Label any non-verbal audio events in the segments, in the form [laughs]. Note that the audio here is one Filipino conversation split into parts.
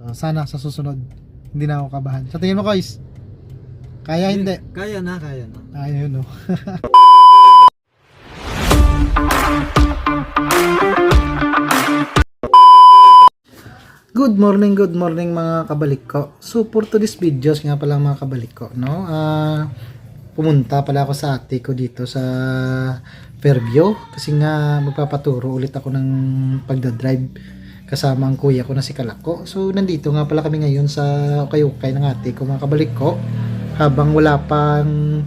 So, sana sa susunod, hindi na ako kabahan. Sa tingin mo, Kois? Kaya hindi? Kaya na, kaya na. Ayun, no. [laughs] Good morning, good morning mga kabalik ko. So for today's videos nga pala mga kabalik ko, no? Ah, pumunta pala ako sa ate ko dito sa Fairview kasi nga magpapaturo ulit ako ng pagdadrive kasama ang kuya ko na si Kalako. So nandito nga pala kami ngayon sa ukay-ukay ng ate ko mga kabalik ko habang wala pang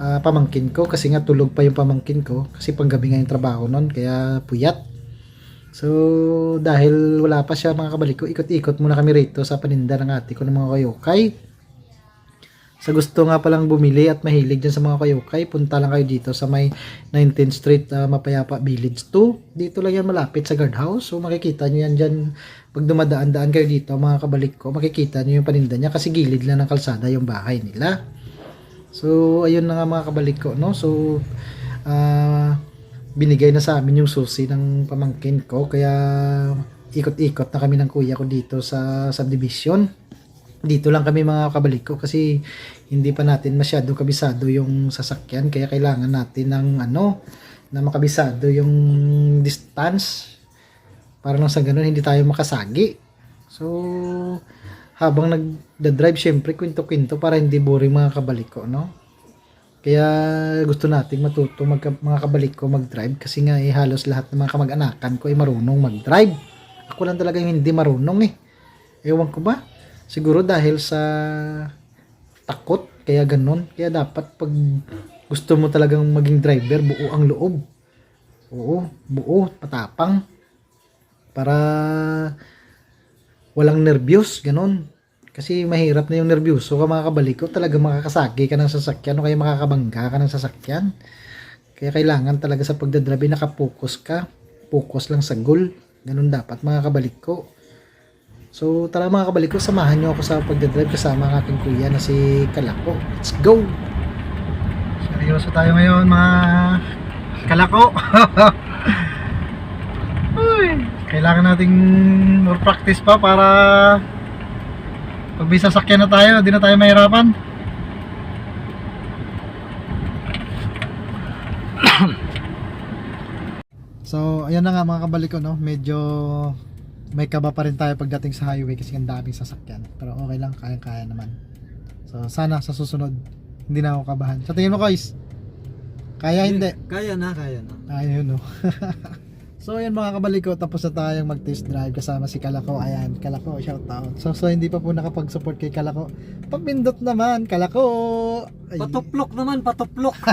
ah, pamangkin ko kasi nga tulog pa yung pamangkin ko kasi panggabi nga yung trabaho nun kaya puyat. So, dahil wala pa siya mga kabalik ko, ikot-ikot muna kami rito sa paninda ng ate ko ng mga kayukay. Sa gusto nga palang bumili at mahilig dyan sa mga kayukay, punta lang kayo dito sa may 19th Street, ah, Mapayapa Village 2. Dito lang yan malapit sa guardhouse. So, makikita nyo yan dyan. Pag dumadaan-daan kayo dito, mga kabalik ko, makikita nyo yung paninda niya kasi gilid lang ng kalsada yung bahay nila. So, ayun na nga mga kabalik ko, no? So, ah binigay na sa amin yung susi ng pamangkin ko kaya ikot-ikot na kami ng kuya ko dito sa subdivision dito lang kami mga kabalik ko kasi hindi pa natin masyado kabisado yung sasakyan kaya kailangan natin ng ano na makabisado yung distance para nang sa ganun hindi tayo makasagi so habang nagda-drive syempre kwento-kwento para hindi boring mga kabalik ko no kaya gusto nating matuto mag, mga kabalik ko mag-drive kasi nga eh, halos lahat ng mga kamag-anakan ko ay marunong mag-drive. Ako lang talaga yung hindi marunong eh. Ewan ko ba? Siguro dahil sa takot kaya ganun. Kaya dapat pag gusto mo talagang maging driver, buo ang loob. Oo, buo, patapang. Para walang nervyos, ganun. Kasi mahirap na yung nervyoso ka mga kabalik ko. Talaga makakasagi ka ng sasakyan o kaya makakabangga ka ng sasakyan. Kaya kailangan talaga sa pagdadrive nakapokus ka. Focus lang sa goal. Ganun dapat mga kabalik ko. So tara mga kabalik ko, samahan nyo ako sa pagdadrive kasama ang aking kuya na si Kalako. Let's go! Seryoso tayo ngayon mga Kalako. [laughs] Uy, kailangan nating more practice pa para pag may sasakyan na tayo, di na tayo mahirapan. [coughs] so, ayan na nga mga kabalik ko, no? Medyo may kaba pa rin tayo pagdating sa highway kasi ang daming sasakyan. Pero okay lang, kaya-kaya naman. So, sana sa susunod, hindi na ako kabahan. Sa tingin mo, guys? Kaya hindi? Kaya na, kaya na. Ayun no. [laughs] so ayan mga kabalik ko, tapos na tayong mag-test drive kasama si Kalako. Ayan, Kalako, shout out. So, so hindi pa po nakapag-support kay Kalako. Pagpindot naman, Kalako! Ay, Patuplok naman, patuplok. [laughs]